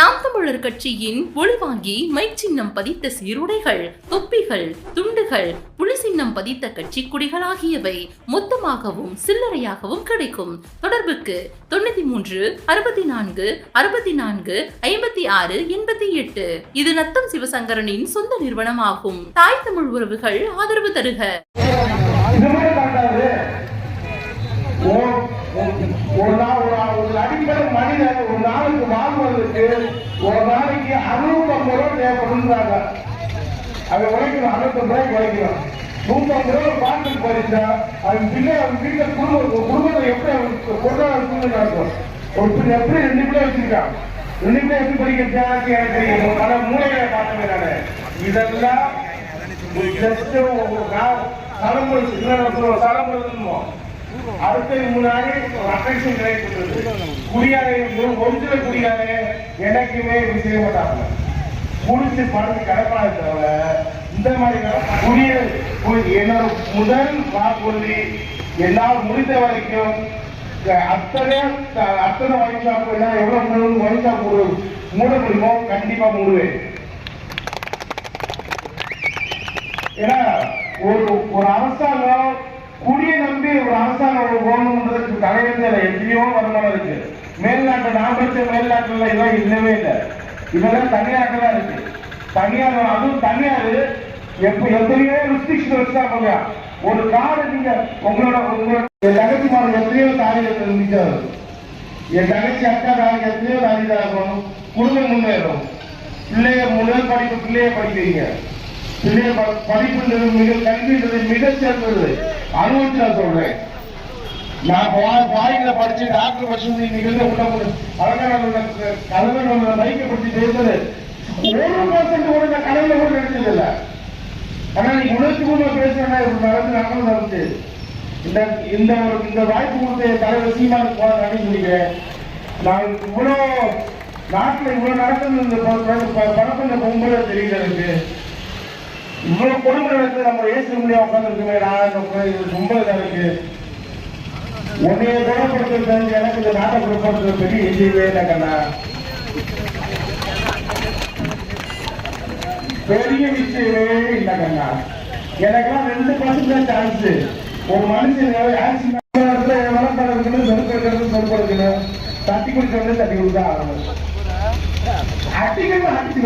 நாம் தமிழர் கட்சியின் ஒளிவாங்கி மை சின்னம் பதித்த சீருடைகள் தொப்பிகள் துண்டுகள் புலி சின்னம் பதித்த கட்சி குடிகள் ஆகியவை மொத்தமாகவும் சில்லறையாகவும் கிடைக்கும் தொடர்புக்கு தொண்ணூத்தி மூன்று அறுபத்தி நான்கு அறுபத்தி நான்கு ஐம்பத்தி ஆறு எண்பத்தி எட்டு இது நத்தம் சிவசங்கரனின் சொந்த நிறுவனமாகும் தாய் தமிழ் உறவுகள் ஆதரவு தருக ஒரு நாள் ஒரு ஆள் ஒரு அடிப்படை மனிதன் ஒரு நாளைக்கு வாழ்வதற்கு ஒரு நாளைக்கு அறுநூத்தம்பது ரூபா தேவைப்படுன்றாங்க அதை உழைக்கணும் அறுநூத்தம்பது ரூபாய்க்கு உழைக்கணும் நூற்றம்பது ரூபா பாட்டுக்கு பறிச்சா அவன் பிள்ளை அவன் வீட்டில் குடும்பம் குடும்பத்தை எப்படி அவனுக்கு பொருளாதார சூழ்நிலை நடக்கும் ஒரு பிள்ளை எப்படி ரெண்டு பிள்ளை வச்சிருக்கான்? ரெண்டு பிள்ளை எப்படி படிக்கிறாங்க எனக்கு தெரியும்? பல மூலையில பார்த்தேன் நானு இதெல்லாம் ஒரு நா- தலைமுறை இன்னொரு தலைமுறை அடுத்தது முன்னாடி அஃபெக்ஷன் கிடைக்கிறது குடியாரை ஒரிஜினல் குடியாரை எனக்குமே இப்படி செய்ய மாட்டாங்க. குடிச்சு படத்து கிடப்பாங்க தவிர இந்த மாதிரி குடிய என்னோட முதல் வாக்குறுதி என்னால் முடிந்த வரைக்கும் அத்தனை அத்தனை ஒயின் ஷாப் எவ்வளவு மூணு ஒயின் ஷாப் மூட முடியுமோ கண்டிப்பா மூடுவேன். ஏன்னா ஒரு ஒரு அரசாங்கம் குடியை நம்பி ஒரு அரசாங்கம் போகணுன்றதுக்கு தலைவர் இல்லை எத்தனையோ வருமானம் இருக்கு. மேல்நாட்டு நான் படித்த மேல்நாட்டுல இதெல்லாம் இல்லவே இல்லை. இதெல்லாம் தனியாக தான் இருக்கு. தனியார் அதுவும் தனியார். எப்ப எத்தனையோ வச்சா வச்சுட்டாங்க ஒரு காரை நீங்க உங்களோட உங்களோட என் தங்கச்சி மாதிரி எத்தனையோ இருந்துச்சா இருந்துச்சாரு. என் தகச்சி அக்கா தாரிக்கு எத்தனையோ தாலி இருக்கணும் குடும்பம் முன்னேறும். பிள்ளைய முன்னேற படிப்பு பிள்ளைய படிக்கிறீங்க. பிள்ளைய மிக கல்வின்றது மிக சிறந்தது. அனுபவிச்சு நான் சொல்றேன். நான் வாயில படிச்சு டாக்டர் படிச்சு நிகழ்ந்த உள்ள அழகான கலவர மைக்க பற்றி பேசுறது ஒரு பர்சன்ட் கூட நான் கனவுல கூட நினைச்சது இல்ல ஆனா நீ உணர்ச்சி கூட பேசுறேன்னா ஒரு நடந்து நடந்து நடந்து இந்த இந்த ஒரு இந்த வாய்ப்பு கொடுத்த என் தலைவர் சீமானுக்கு போன அப்படின்னு சொல்லிக்கிறேன். நான் இவ்வளோ நாட்டில் இவ்வளோ நடக்குது இந்த படத்துல போகும்போது தெரியல எனக்கு. இவ்வளவு கொடுமை நடக்குது நம்ம ஏசி முடியா உட்காந்துருக்குமே ரொம்ப இதா இருக்கு. உன்னைய குணப்படுத்துறது எனக்கு இந்த நாட்டை குணப்படுத்துறது பெரிய விஷயமே இல்லை கண்ணா. பெரிய விஷயமே இல்லை கண்ணா. எனக்கெல்லாம் ரெண்டு பர்சன்ட் தான் சான்ஸ் ஒரு மனுஷன் ஆக்சிடென்ட் வளர்ப்பாடு இருக்கணும் தட்டி குடிக்கிறது தட்டி கொடுத்தா ஆகணும். அடிக்கடி அடிச்சு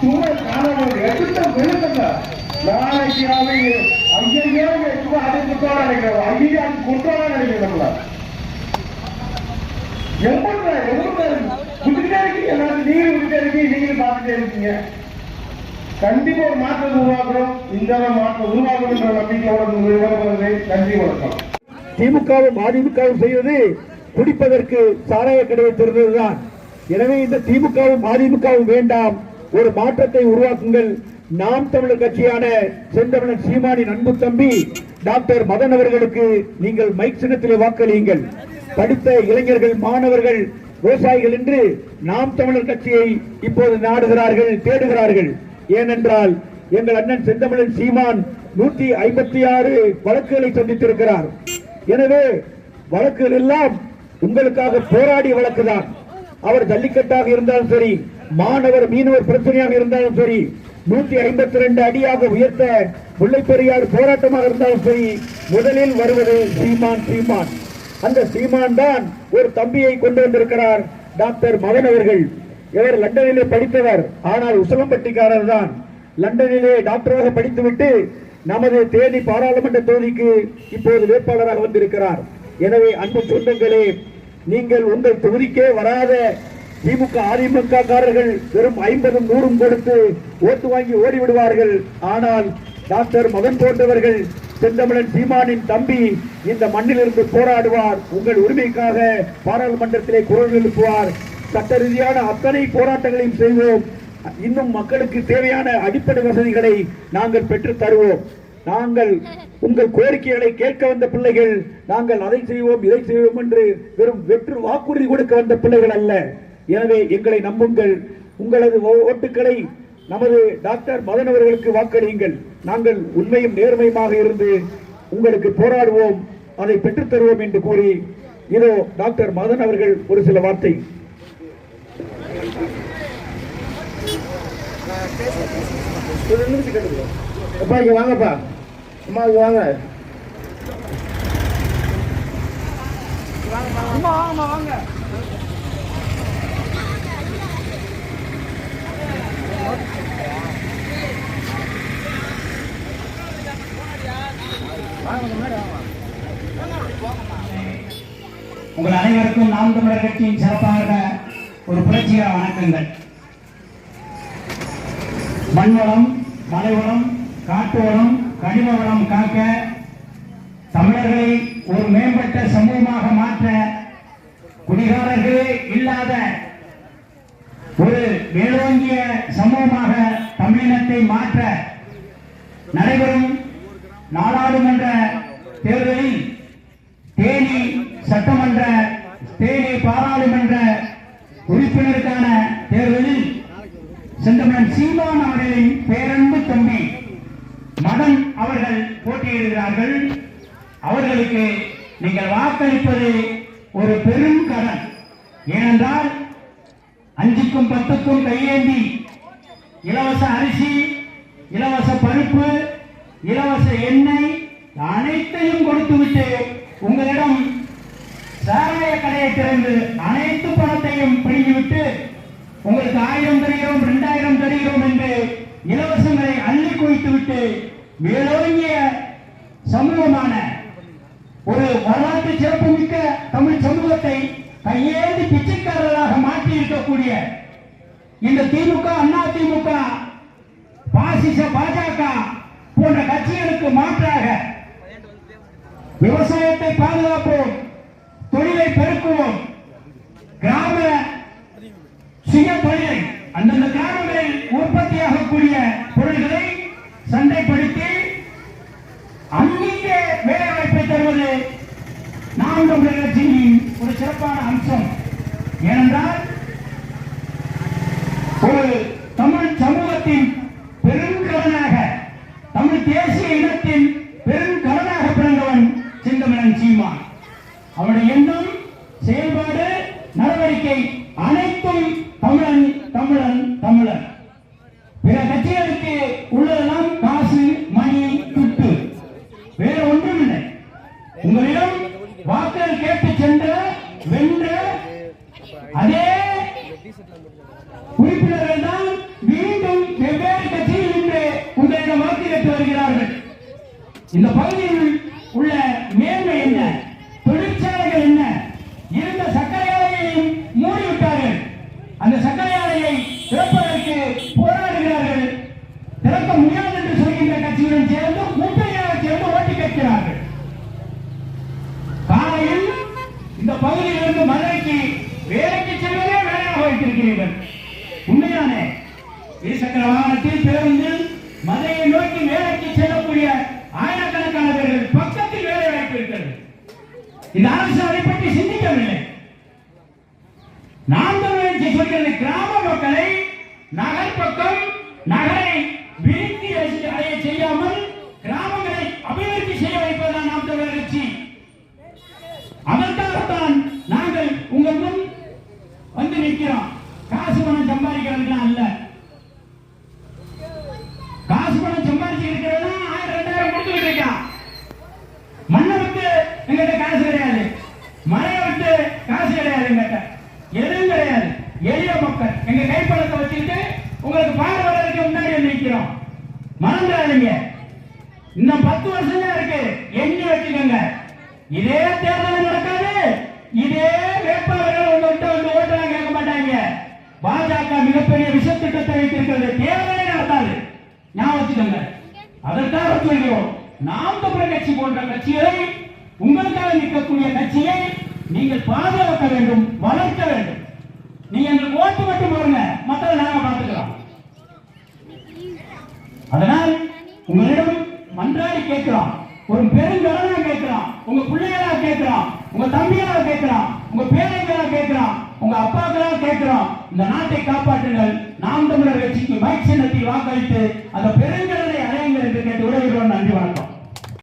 சும்மா காணாம எடுத்த விழுந்தங்க. நாளைக்கு ஐயோ சும்மா அதை நினைக்கிறோம் ஐயோ அது எவ்வளவு எவ்வளவு இருக்கீங்க? எல்லாரும் நீங்க குடிக்கிட்டே இருக்கீங்க நீங்களும் பார்த்துட்டே இருக்கீங்க. கண்டிப்பா ஒரு மாற்றம் உருவாக்குறோம் இந்த மாற்றம் உருவாக்கணுன்ற நம்பிக்கையோட நன்றி வணக்கம். திமுகவும் அதிமுகவும் செய்வது குடிப்பதற்கு சாராய கடையை திறந்ததுதான். எனவே இந்த திமுகவும் அதிமுகவும் வேண்டாம். ஒரு மாற்றத்தை உருவாக்குங்கள். நாம் தமிழர் கட்சியான செந்தமிழன் சீமானின் அன்பு தம்பி டாக்டர் மதன் அவர்களுக்கு நீங்கள் மைக் சின்னத்திலே வாக்களியுங்கள். படித்த இளைஞர்கள் மாணவர்கள் விவசாயிகள் என்று நாம் தமிழர் கட்சியை இப்போது நாடுகிறார்கள் தேடுகிறார்கள். ஏனென்றால் எங்கள் அண்ணன் செந்தமிழன் சீமான் நூற்றி ஐம்பத்தி ஆறு வழக்குகளை சந்தித்திருக்கிறார். எனவே வழக்குகள் எல்லாம் உங்களுக்காக போராடிய வழக்குதான். அவர் ஜல்லிக்கட்டாக இருந்தாலும் சரி மாணவர் மீனவர் பிரச்சனையாக இருந்தாலும் சரி நூத்தி ஐம்பத்தி ரெண்டு அடியாக உயர்த்த முல்லை பெரியார் போராட்டமாக இருந்தாலும் சரி முதலில் வருவது சீமான் சீமான். அந்த சீமான் தான் ஒரு தம்பியை கொண்டு வந்திருக்கிறார் டாக்டர் மதன் அவர்கள். இவர் லண்டனிலே படித்தவர் ஆனால் உசலம்பட்டிக்காரர் தான். லண்டனிலே டாக்டராக படித்துவிட்டு நமது தேனி பாராளுமன்ற தொகுதிக்கு இப்போது வேட்பாளராக வந்திருக்கிறார். எனவே அன்பு சொந்தங்களே நீங்கள் உங்கள் தொகுதிக்கே வராத திமுக அதிமுக காரர்கள் வெறும் ஐம்பதும் நூறும் கொடுத்து ஓட்டு வாங்கி ஓடி விடுவார்கள் ஆனால் டாக்டர் மகன் போன்றவர்கள் செந்தமிழன் சீமானின் தம்பி இந்த மண்ணிலிருந்து போராடுவார். உங்கள் உரிமைக்காக பாராளுமன்றத்திலே குரல் எழுப்புவார். சட்ட ரீதியான அத்தனை போராட்டங்களையும் செய்வோம். இன்னும் மக்களுக்கு தேவையான அடிப்படை வசதிகளை நாங்கள் பெற்று தருவோம். நாங்கள் உங்கள் கோரிக்கைகளை கேட்க வந்த பிள்ளைகள் நாங்கள் அதை செய்வோம் இதை செய்வோம் என்று வெறும் வெற்று வாக்குறுதி கொடுக்க வந்த பிள்ளைகள் அல்ல. எனவே எங்களை நம்புங்கள். உங்களது ஓ- ஓட்டுக்களை நமது டாக்டர் மதன் அவர்களுக்கு வாக்களியுங்கள். நாங்கள் உண்மையும் நேர்மையுமாக இருந்து உங்களுக்கு போராடுவோம். அதை பெற்றுத் தருவோம் என்று கூறி இதோ டாக்டர் மதன் அவர்கள் ஒரு சில வார்த்தை. அப்பா இங்க வாங்கப்பா. அம்மா இங்க வாங்க. உங்கள் அனைவருக்கும் நாம் தமிழர் கட்சியின் சிறப்பாக ஒரு புரட்சிகர வணக்கங்கள். மண்வளம் மலைவளம் காட்டு வளம் கனிம வளம் காக்க தமிழர்களை ஒரு மேம்பட்ட சமூகமாக மாற்ற குடிகாரர்களே இல்லாத ஒரு மேலோங்கிய சமூகமாக தமிழினத்தை மாற்ற நடைபெறும் நாடாளுமன்ற தேர்தலில் தேனி சட்டமன்ற தேனி பாராளுமன்ற உறுப்பினருக்கான தேர்தலில் செந்தமன் சீமான் அவர்களின் பேரன்பு தம்பி மதன் அவர்கள் போட்டியிடுகிறார்கள். அவர்களுக்கு நீங்கள் வாக்களிப்பது ஒரு பெரும் கடன். ஏனென்றால் அஞ்சுக்கும் பத்துக்கும் கையேந்தி இலவச அரிசி இலவச பருப்பு இலவச எண்ணெய் அனைத்தையும் கொடுத்துவிட்டு உங்களிடம் சாராய கடையை திறந்து அனைத்து பணத்தையும் பிடிங்கிவிட்டு உங்களுக்கு ஆயிரம் தருகிறோம் இரண்டாயிரம் தருகிறோம் என்று இலவசங்களை அள்ளி குவித்து விட்டு மேலோங்கிய சமூகமான ஒரு வரலாற்று சிறப்புமிக்க தமிழ் சமூகத்தை கையேந்தி பிச்சைக்காரர்களாக மாற்றி இருக்கக்கூடிய இந்த திமுக அண்ணா திமுக பாசிச பாஜக போன்ற கட்சிகளுக்கு மாற்றாக விவசாயத்தை பாதுகாப்போம் தொழிலை பெருக்குவோம். கிராம சுய தொழிலை அந்தந்த கிராமங்களில் உற்பத்தியாகக்கூடிய பொருள்களை சந்தைப்படுத்தி அங்கேயே வேலை வாய்ப்பை தருவது நாம் தமிழர் கட்சியின் ஒரு சிறப்பான அம்சம். ஏனென்றால் ஒரு செய்வான் சீமான் அவனுடைய எண்ணம் செயல்பாடு நடவடிக்கை அனைத்தும் தமிழன் தமிழன் தமிழன் பிற கட்சிகளுக்கு உள்ளதெல்லாம் காசு மணி துட்டு. வேற ஒன்றும் இல்லை உங்களிடம் வாக்குகள் கேட்டு சென்ற வென்ற அதே சேர்ந்து கூட்டணியாக சேர்ந்து ஓட்டி கேட்கிறார்கள். காலையில் இந்த பகுதியிலிருந்து மதுரைக்கு வேலைக்கு செல்வதே வேலையாக வைத்திருக்கிறீர்கள். உண்மையானே இருசக்கர வாகனத்தில் பேருந்தில் மதுரையை நோக்கி வேலைக்கு செல்லக்கூடிய ஆயிரக்கணக்கான பேர்கள் பக்கத்தில் வேலை வாய்ப்பு இருக்கிறது இந்த அரசு அதை பற்றி சிந்திக்கவில்லை நாம் தமிழர் சொல்கிறது கிராம மக்களை நகர் பக்கம் நகரை விருத்தி அடைய செய்யாமல் கிராமங்களை அபிவிருத்தி செய்ய வைப்பதுதான் நாம் தமிழர் கட்சி அதற்காகத்தான் நாங்கள் உங்கள் முன் வந்து நிற்கிறோம் காசு பணம் சம்பாதிக்கிறதுலாம் அல்ல காசு பணம் சம்பாதிச்சு இருக்கிறதா ஆயிரம் ரெண்டாயிரம் கொடுத்துக்கிட்டு இருக்கான் மண்ணை விட்டு எங்கிட்ட காசு கிடையாது வந்து காசு கிடையாது எங்கிட்ட எதுவும் கிடையாது. எளிய மக்கள். எங்க கைப்பழத்தை வச்சுக்கிட்டு உங்களுக்கு பாடு வர்றதுக்கு முன்னாடி நிற்கிறோம் மறந்துடாதீங்க. இன்னும் பத்து வருஷம் தான் இருக்கு. எண்ணி வச்சுக்கோங்க. இதே தேர்தல் நடக்காது. இதே வேட்பாளர்கள் உங்கள்கிட்ட வந்து ஓட்டெல்லாம் கேட்க மாட்டாங்க. பாஜக மிகப்பெரிய விஷ திட்டத்தை வைத்திருக்கிறது தேர்தலே நடத்தாது ஞாபகம் வச்சுக்கோங்க. அதற்காக சொல்கிறோம். நாம் தமிழர் கட்சி போன்ற கட்சிகளை உங்களுக்காக நிற்கக்கூடிய கட்சியை நீங்கள் பாதுகாக்க வேண்டும் வளர்க்க வேண்டும். நீங்க எங்களுக்கு ஓட்டு மட்டும் போடுங்க மற்றதை நாங்க பார்த்துக்கலாம். அதனால் உங்களிடம் மன்றாடி கேட்கிறோம் ஒரு பெருங்கடனா கேட்கிறோம் உங்க பிள்ளைகளா கேட்கிறோம் உங்க தம்பிகளா கேட்கிறோம் உங்க பேரைகளா கேட்கிறோம் உங்க அப்பாக்களா கேட்கிறோம் இந்த நாட்டை காப்பாற்றுங்கள். நாம் தமிழர் கட்சிக்கு மைக் சின்னத்தில் வாக்களித்து அந்த